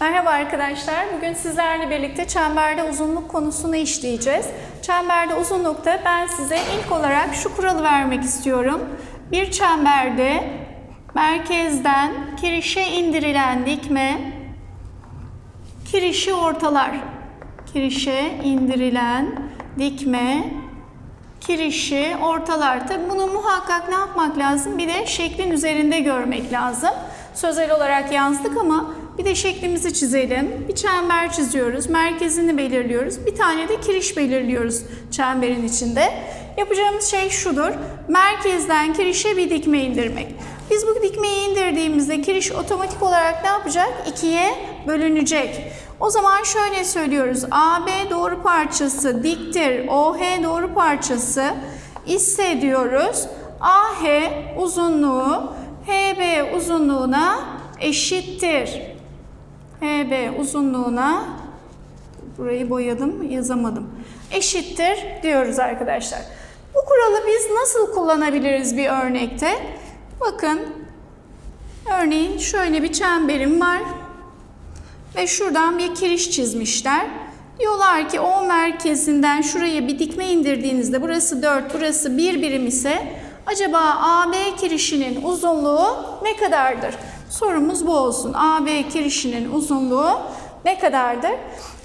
Merhaba arkadaşlar. Bugün sizlerle birlikte çemberde uzunluk konusunu işleyeceğiz. Çemberde uzunlukta ben size ilk olarak şu kuralı vermek istiyorum. Bir çemberde merkezden kirişe indirilen dikme kirişi ortalar. Kirişe indirilen dikme kirişi ortalar. Tabi bunu muhakkak ne yapmak lazım? Bir de şeklin üzerinde görmek lazım. Sözel olarak yazdık ama bir de şeklimizi çizelim. Bir çember çiziyoruz. Merkezini belirliyoruz. Bir tane de kiriş belirliyoruz çemberin içinde. Yapacağımız şey şudur. Merkezden kirişe bir dikme indirmek. Biz bu dikmeyi indirdiğimizde kiriş otomatik olarak ne yapacak? İkiye bölünecek. O zaman şöyle söylüyoruz. AB doğru parçası diktir. OH doğru parçası ise diyoruz. AH uzunluğu HB uzunluğuna eşittir. HB uzunluğuna burayı boyadım, yazamadım. Eşittir diyoruz arkadaşlar. Bu kuralı biz nasıl kullanabiliriz bir örnekte? Bakın örneğin şöyle bir çemberim var ve şuradan bir kiriş çizmişler. Diyorlar ki O merkezinden şuraya bir dikme indirdiğinizde burası 4, burası 1 birim ise acaba AB kirişinin uzunluğu ne kadardır? Sorumuz bu olsun. AB kirişinin uzunluğu ne kadardır?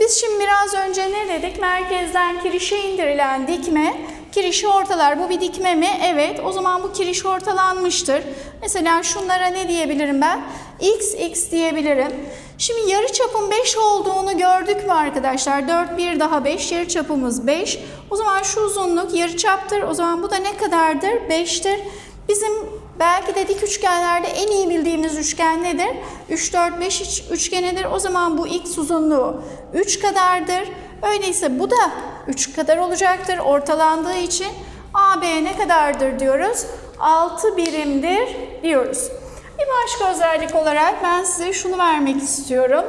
Biz şimdi biraz önce ne dedik? Merkezden kirişe indirilen dikme kirişi ortalar. Bu bir dikme mi? Evet. O zaman bu kiriş ortalanmıştır. Mesela şunlara ne diyebilirim ben? X, X diyebilirim. Şimdi yarı çapın 5 olduğunu gördük mü arkadaşlar? 4, 1 daha 5. Yarı çapımız 5. O zaman şu uzunluk yarı çaptır. O zaman bu da ne kadardır? 5'tir. Bizim belki de dik üçgenlerde en iyi bildiğimiz üçgen nedir? 3, 4, 5 üçgenidir. O zaman bu x uzunluğu 3 kadardır. Öyleyse bu da 3 kadar olacaktır ortalandığı için. AB ne kadardır diyoruz? 6 birimdir diyoruz. Bir başka özellik olarak ben size şunu vermek istiyorum.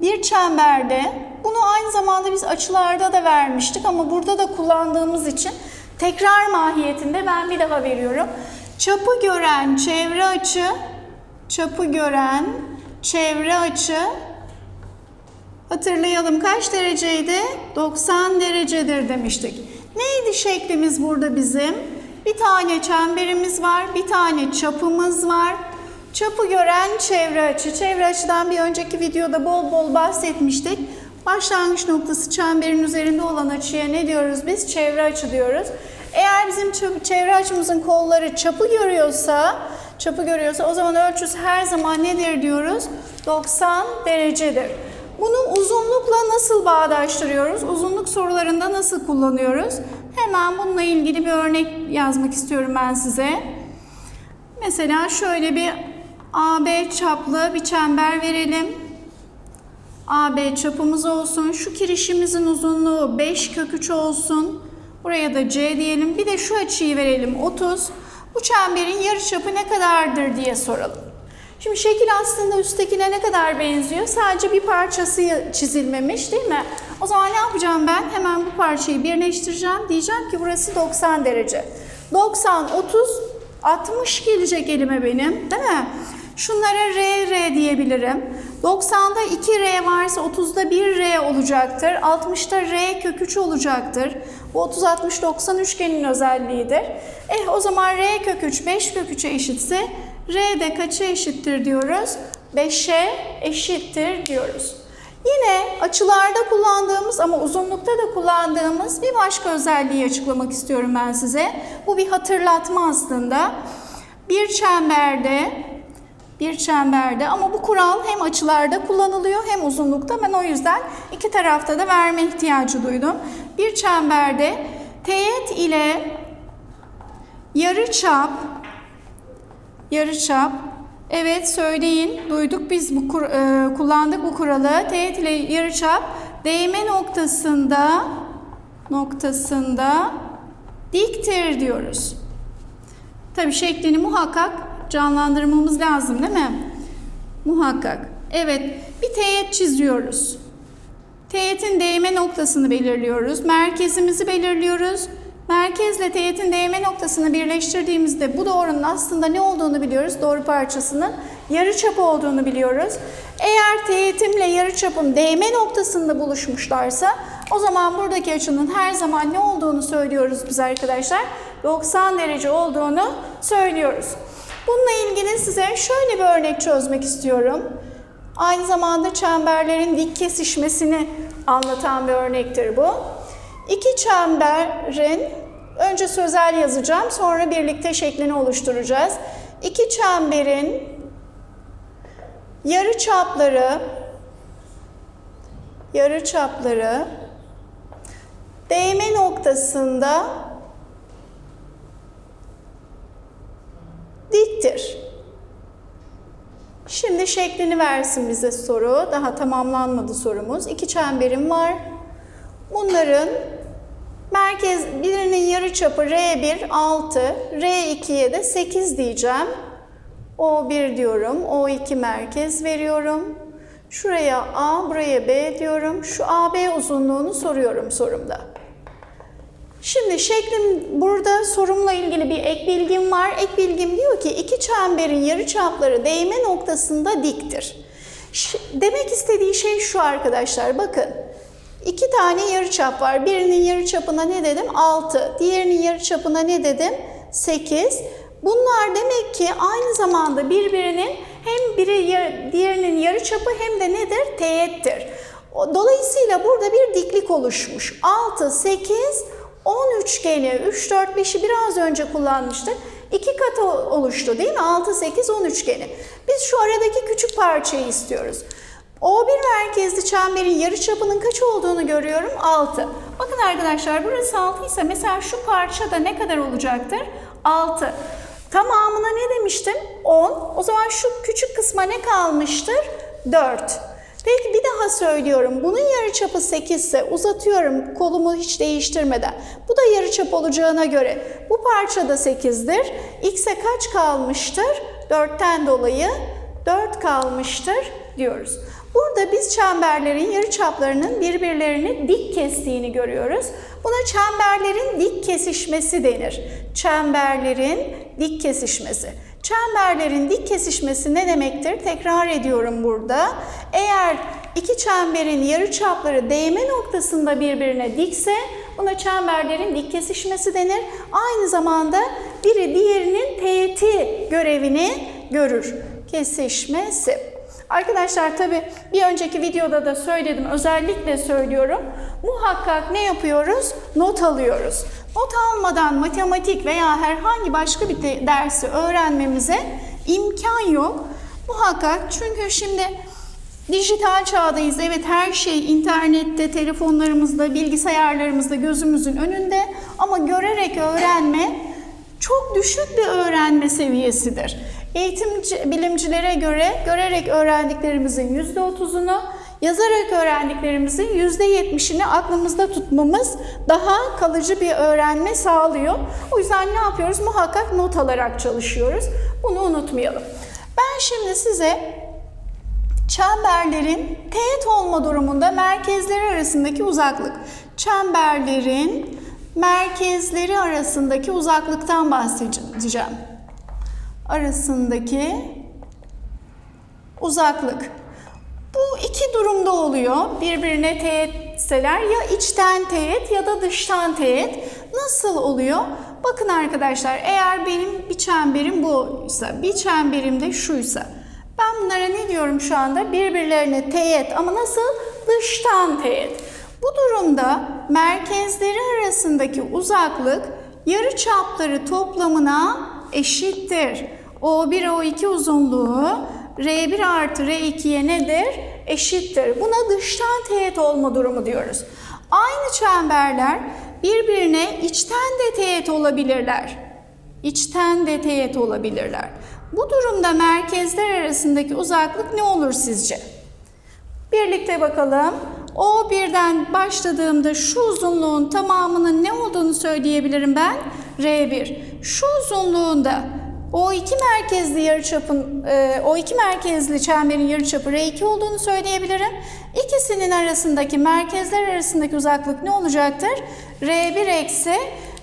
Bir çemberde, bunu aynı zamanda biz açılarda da vermiştik ama burada da kullandığımız için tekrar mahiyetinde ben bir daha veriyorum. Çapı gören çevre açı, çapı gören çevre açı hatırlayalım kaç dereceydi? 90 derecedir demiştik. Neydi şeklimiz burada bizim? Bir tane çemberimiz var, bir tane çapımız var. Çapı gören çevre açı. Çevre açıdan bir önceki videoda bol bol bahsetmiştik. Başlangıç noktası çemberin üzerinde olan açıya ne diyoruz biz? Çevre açı diyoruz. Eğer bizim çevre açımızın kolları çapı görüyorsa, çapı görüyorsa o zaman ölçüsü her zaman nedir diyoruz? 90 derecedir. Bunu uzunlukla nasıl bağdaştırıyoruz? Uzunluk sorularında nasıl kullanıyoruz? Hemen bununla ilgili bir örnek yazmak istiyorum ben size. Mesela şöyle bir AB çaplı bir çember verelim. AB çapımız olsun. Şu kirişimizin uzunluğu 5 kök 3 olsun. Buraya da C diyelim. Bir de şu açıyı verelim 30. Bu çemberin yarıçapı ne kadardır diye soralım. Şimdi şekil aslında üsttekine ne kadar benziyor? Sadece bir parçası çizilmemiş değil mi? O zaman ne yapacağım ben? Hemen bu parçayı birleştireceğim. Diyeceğim ki burası 90 derece. 90, 30, 60 gelecek elime benim değil mi? Şunlara R, R diyebilirim. 90'da 2 R varsa 30'da 1 R olacaktır. 60'da R kök 3 olacaktır. Bu 30, 60, 90 üçgenin özelliğidir. Eh o zaman R kök 3, 5 kök 3'e eşitse R de kaça eşittir diyoruz? 5'e eşittir diyoruz. Yine açılarda kullandığımız ama uzunlukta da kullandığımız bir başka özelliği açıklamak istiyorum ben size. Bu bir hatırlatma aslında. Bir çemberde bir çemberde ama bu kural hem açılarda kullanılıyor hem uzunlukta. Ben o yüzden iki tarafta da verme ihtiyacı duydum. Bir çemberde teğet ile yarı çap yarı çap Evet söyleyin. Duyduk biz bu kur, e, kullandık bu kuralı. Teğet ile yarıçap değme noktasında noktasında diktir diyoruz. Tabii şeklini muhakkak canlandırmamız lazım değil mi? Muhakkak. Evet, bir teğet çiziyoruz. Teğetin değme noktasını belirliyoruz. Merkezimizi belirliyoruz. Merkezle teğetin değme noktasını birleştirdiğimizde bu doğrunun aslında ne olduğunu biliyoruz. Doğru parçasının yarıçapı olduğunu biliyoruz. Eğer teğetimle yarıçapım değme noktasında buluşmuşlarsa o zaman buradaki açının her zaman ne olduğunu söylüyoruz biz arkadaşlar. 90 derece olduğunu söylüyoruz. Bununla ilgili size şöyle bir örnek çözmek istiyorum. Aynı zamanda çemberlerin dik kesişmesini anlatan bir örnektir bu. İki çemberin önce sözel yazacağım sonra birlikte şeklini oluşturacağız. İki çemberin yarı çapları yarı çapları değme noktasında diktir. Şimdi şeklini versin bize soru. Daha tamamlanmadı sorumuz. İki çemberim var. Bunların merkez birinin yarıçapı R1 6, R2'ye de 8 diyeceğim. O1 diyorum. O2 merkez veriyorum. Şuraya A, buraya B diyorum. Şu AB uzunluğunu soruyorum sorumda. Şimdi şeklim burada sorumla ilgili bir ek bilgim var. Ek bilgim diyor ki iki çemberin yarıçapları değme noktasında diktir. Demek istediği şey şu arkadaşlar bakın. İki tane yarıçap var. Birinin yarıçapına ne dedim? 6. Diğerinin yarıçapına ne dedim? 8. Bunlar demek ki aynı zamanda birbirinin hem biri diğerinin yarıçapı hem de nedir? Teğettir. Dolayısıyla burada bir diklik oluşmuş. 6, 8, 10 üçgeni, 3, 4, 5'i biraz önce kullanmıştık. İki katı oluştu değil mi? 6, 8, 10 üçgeni. Biz şu aradaki küçük parçayı istiyoruz. O1 merkezli çemberin yarıçapının kaç olduğunu görüyorum? 6. Bakın arkadaşlar burası 6 ise mesela şu parçada ne kadar olacaktır? 6. Tamamına ne demiştim? 10. O zaman şu küçük kısma ne kalmıştır? 4. Peki bir daha söylüyorum. Bunun yarıçapı 8 ise uzatıyorum kolumu hiç değiştirmeden. Bu da yarıçap olacağına göre bu parça da 8'dir. X'e kaç kalmıştır? 4'ten dolayı 4 kalmıştır diyoruz. Burada biz çemberlerin yarıçaplarının birbirlerini dik kestiğini görüyoruz. Buna çemberlerin dik kesişmesi denir. Çemberlerin dik kesişmesi. Çemberlerin dik kesişmesi ne demektir? Tekrar ediyorum burada. Eğer iki çemberin yarıçapları değme noktasında birbirine dikse buna çemberlerin dik kesişmesi denir. Aynı zamanda biri diğerinin teğeti görevini görür. Kesişmesi. Arkadaşlar tabi bir önceki videoda da söyledim özellikle söylüyorum. Muhakkak ne yapıyoruz? Not alıyoruz. Not almadan matematik veya herhangi başka bir de- dersi öğrenmemize imkan yok. Muhakkak çünkü şimdi dijital çağdayız. Evet her şey internette, telefonlarımızda, bilgisayarlarımızda gözümüzün önünde ama görerek öğrenme çok düşük bir öğrenme seviyesidir. Eğitimci bilimcilere göre görerek öğrendiklerimizin yüzde otuzunu, yazarak öğrendiklerimizin yüzde yetmişini aklımızda tutmamız daha kalıcı bir öğrenme sağlıyor. O yüzden ne yapıyoruz? Muhakkak not alarak çalışıyoruz. Bunu unutmayalım. Ben şimdi size çemberlerin teğet olma durumunda merkezleri arasındaki uzaklık. Çemberlerin merkezleri arasındaki uzaklıktan bahsedeceğim. Arasındaki uzaklık. Bu iki durumda oluyor. Birbirine teğetseler ya içten teğet ya da dıştan teğet. Nasıl oluyor? Bakın arkadaşlar eğer benim bir çemberim buysa, bir çemberim de şuysa. Ben bunlara ne diyorum şu anda? Birbirlerine teğet ama nasıl? Dıştan teğet. Bu durumda merkezleri arasındaki uzaklık yarı çapları toplamına eşittir. O1 O2 uzunluğu R1 artı R2'ye nedir? Eşittir. Buna dıştan teğet olma durumu diyoruz. Aynı çemberler birbirine içten de teğet olabilirler. İçten de teğet olabilirler. Bu durumda merkezler arasındaki uzaklık ne olur sizce? Birlikte bakalım. O birden başladığımda şu uzunluğun tamamının ne olduğunu söyleyebilirim ben? R1. Şu uzunluğunda O2 merkezli yarıçapın e, O2 merkezli çemberin yarıçapı R2 olduğunu söyleyebilirim. İkisinin arasındaki merkezler arasındaki uzaklık ne olacaktır? R1 eksi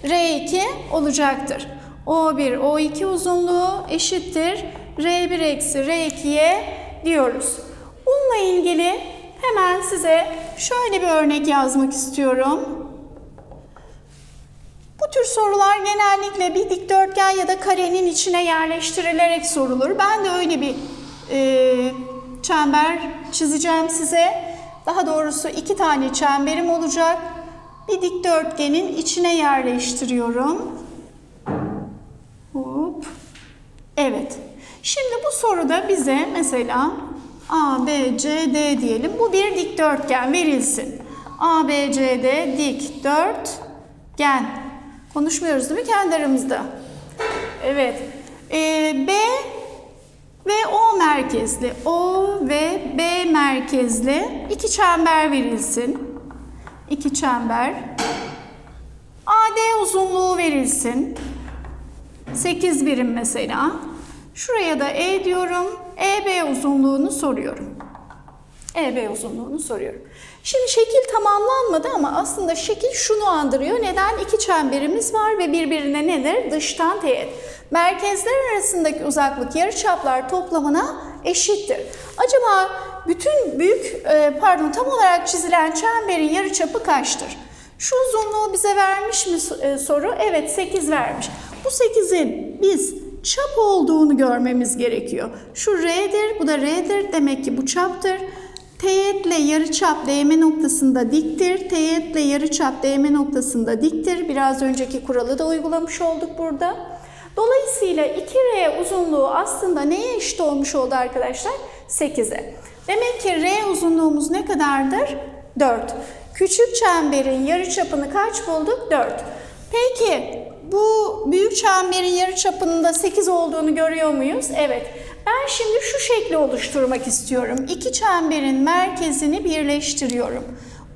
R2 olacaktır. O1, O2 uzunluğu eşittir R1 eksi R2'ye diyoruz. Bununla ilgili hemen size şöyle bir örnek yazmak istiyorum. Tür sorular genellikle bir dikdörtgen ya da karenin içine yerleştirilerek sorulur. Ben de öyle bir e, çember çizeceğim size. Daha doğrusu iki tane çemberim olacak. Bir dikdörtgenin içine yerleştiriyorum. Hop. Evet. Şimdi bu soruda bize mesela A, B, C, D diyelim. Bu bir dikdörtgen verilsin. A, B, C, D dikdörtgen. Konuşmuyoruz değil mi kendi aramızda? Evet. Ee, B ve O merkezli. O ve B merkezli iki çember verilsin. İki çember. AD uzunluğu verilsin. 8 birim mesela. Şuraya da E diyorum. EB uzunluğunu soruyorum. EB uzunluğunu soruyorum. Şimdi şekil tamamlanmadı ama aslında şekil şunu andırıyor. Neden? İki çemberimiz var ve birbirine nedir? Dıştan teğet. Merkezler arasındaki uzaklık yarıçaplar toplamına eşittir. Acaba bütün büyük, e, pardon tam olarak çizilen çemberin yarıçapı kaçtır? Şu uzunluğu bize vermiş mi e, soru? Evet 8 vermiş. Bu 8'in biz çap olduğunu görmemiz gerekiyor. Şu R'dir, bu da R'dir. Demek ki bu çaptır. Teğetle yarıçap değme noktasında diktir. Teğetle yarıçap değme noktasında diktir. Biraz önceki kuralı da uygulamış olduk burada. Dolayısıyla 2R uzunluğu aslında neye eşit olmuş oldu arkadaşlar? 8'e. Demek ki R uzunluğumuz ne kadardır? 4. Küçük çemberin yarıçapını kaç bulduk? 4. Peki bu büyük çemberin yarıçapının da 8 olduğunu görüyor muyuz? Evet. Ben şimdi şu şekli oluşturmak istiyorum. İki çemberin merkezini birleştiriyorum.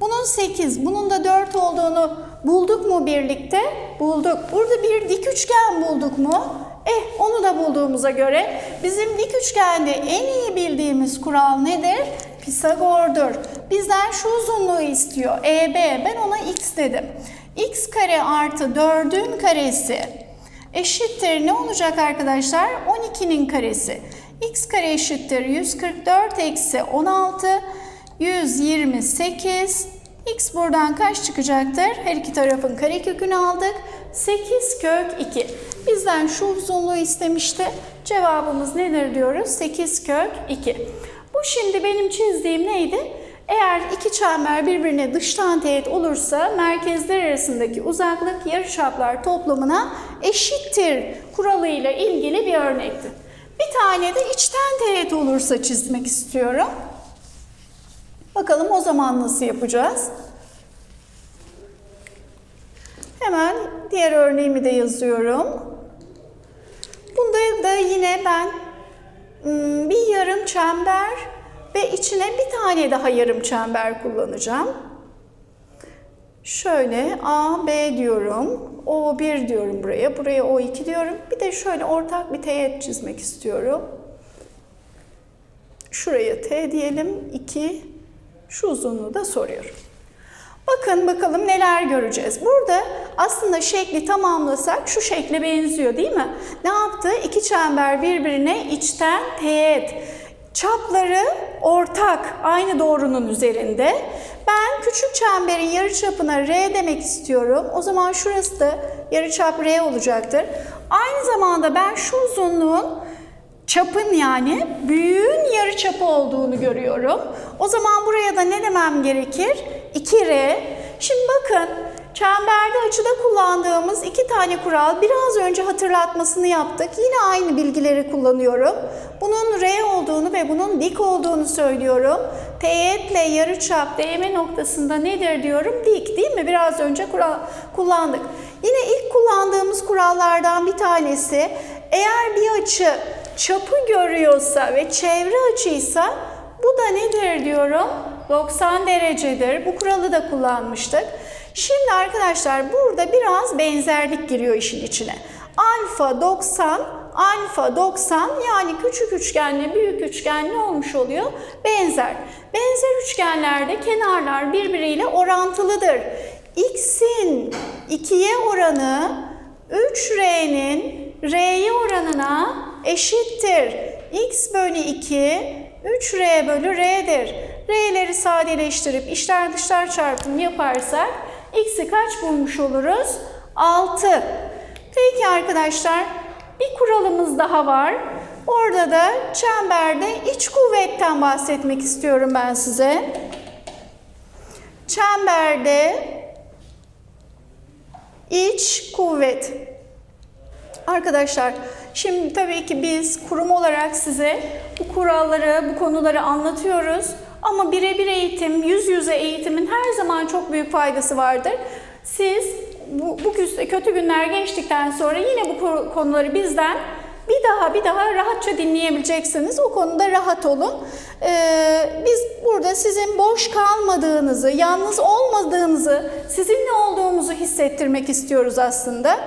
Bunun 8, bunun da 4 olduğunu bulduk mu birlikte? Bulduk. Burada bir dik üçgen bulduk mu? Eh onu da bulduğumuza göre bizim dik üçgende en iyi bildiğimiz kural nedir? Pisagor'dur. Bizden şu uzunluğu istiyor. EB. Ben ona x dedim. x kare artı 4'ün karesi eşittir ne olacak arkadaşlar? 12'nin karesi. x kare eşittir 144 eksi 16 128 x buradan kaç çıkacaktır? Her iki tarafın karekökünü aldık. 8 kök 2. Bizden şu uzunluğu istemişti. Cevabımız nedir diyoruz? 8 kök 2. Bu şimdi benim çizdiğim neydi? Eğer iki çember birbirine dıştan teğet olursa merkezler arasındaki uzaklık yarıçaplar toplamına eşittir kuralıyla ilgili bir örnekti. Bir tane de içten teğet olursa çizmek istiyorum. Bakalım o zaman nasıl yapacağız? Hemen diğer örneğimi de yazıyorum. Bunda da yine ben ım, bir yarım çember ve içine bir tane daha yarım çember kullanacağım. Şöyle A, B diyorum. O1 diyorum buraya. Buraya O2 diyorum. Bir de şöyle ortak bir teğet çizmek istiyorum. Şuraya T diyelim. 2. Şu uzunluğu da soruyorum. Bakın bakalım neler göreceğiz. Burada aslında şekli tamamlasak şu şekle benziyor değil mi? Ne yaptı? İki çember birbirine içten teğet. Çapları ortak, aynı doğrunun üzerinde. Ben küçük çemberin yarıçapına R demek istiyorum. O zaman şurası da yarıçap R olacaktır. Aynı zamanda ben şu uzunluğun çapın yani büyüğün yarıçapı olduğunu görüyorum. O zaman buraya da ne demem gerekir? 2R. Şimdi bakın çemberde açıda kullandığımız iki tane kural biraz önce hatırlatmasını yaptık. Yine aynı bilgileri kullanıyorum. Bunun R olduğunu ve bunun dik olduğunu söylüyorum. Teğetle yarıçap değme noktasında nedir diyorum? Dik değil mi? Biraz önce kural kullandık. Yine ilk kullandığımız kurallardan bir tanesi eğer bir açı çapı görüyorsa ve çevre açıysa bu da nedir diyorum? 90 derecedir. Bu kuralı da kullanmıştık. Şimdi arkadaşlar burada biraz benzerlik giriyor işin içine. Alfa 90, alfa 90 yani küçük üçgenle büyük üçgen ne olmuş oluyor? Benzer. Benzer üçgenlerde kenarlar birbiriyle orantılıdır. x'in 2'ye oranı 3r'nin r'ye oranına eşittir. x bölü 2 3r bölü r'dir. R'leri sadeleştirip içler dışlar çarpımı yaparsak x'i kaç bulmuş oluruz? 6. Peki arkadaşlar bir kuralımız daha var. Orada da çemberde iç kuvvetten bahsetmek istiyorum ben size. Çemberde iç kuvvet. Arkadaşlar şimdi tabii ki biz kurum olarak size bu kuralları, bu konuları anlatıyoruz. Ama birebir eğitim, yüz yüze eğitimin her zaman çok büyük faydası vardır. Siz bu, bu kötü günler geçtikten sonra yine bu ko- konuları bizden bir daha bir daha rahatça dinleyebileceksiniz. O konuda rahat olun. Ee, biz burada sizin boş kalmadığınızı, yalnız olmadığınızı, sizinle olduğumuzu hissettirmek istiyoruz aslında.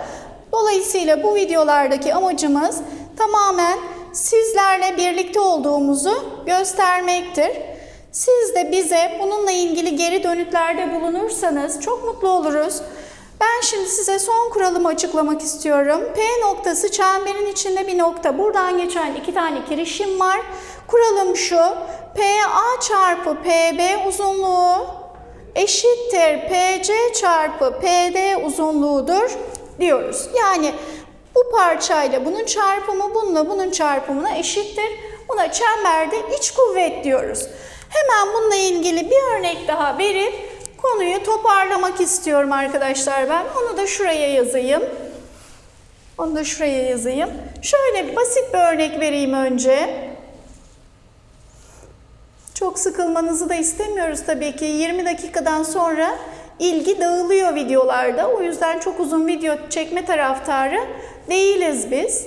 Dolayısıyla bu videolardaki amacımız tamamen sizlerle birlikte olduğumuzu göstermektir. Siz de bize bununla ilgili geri dönütlerde bulunursanız çok mutlu oluruz. Ben şimdi size son kuralımı açıklamak istiyorum. P noktası çemberin içinde bir nokta. Buradan geçen iki tane kirişim var. Kuralım şu. PA çarpı PB uzunluğu eşittir PC çarpı PD uzunluğudur diyoruz. Yani bu parçayla bunun çarpımı bununla bunun çarpımına eşittir. Buna çemberde iç kuvvet diyoruz. Hemen bununla ilgili bir örnek daha verip konuyu toparlamak istiyorum arkadaşlar ben. Onu da şuraya yazayım. Onu da şuraya yazayım. Şöyle basit bir örnek vereyim önce. Çok sıkılmanızı da istemiyoruz tabii ki. 20 dakikadan sonra ilgi dağılıyor videolarda. O yüzden çok uzun video çekme taraftarı değiliz biz.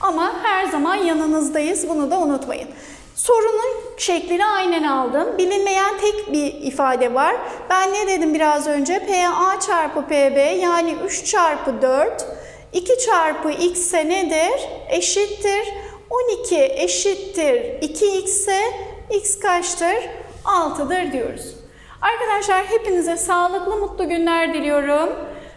Ama her zaman yanınızdayız. Bunu da unutmayın. Sorunun şeklini aynen aldım. Bilinmeyen tek bir ifade var. Ben ne dedim biraz önce? PA çarpı PB yani 3 çarpı 4. 2 çarpı x ise nedir? Eşittir. 12 eşittir 2x ise x kaçtır? 6'dır diyoruz. Arkadaşlar hepinize sağlıklı mutlu günler diliyorum.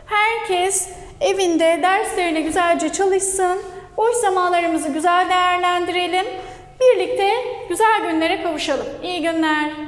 Herkes evinde derslerine güzelce çalışsın. Boş zamanlarımızı güzel değerlendirelim. Birlikte güzel günlere kavuşalım. İyi günler.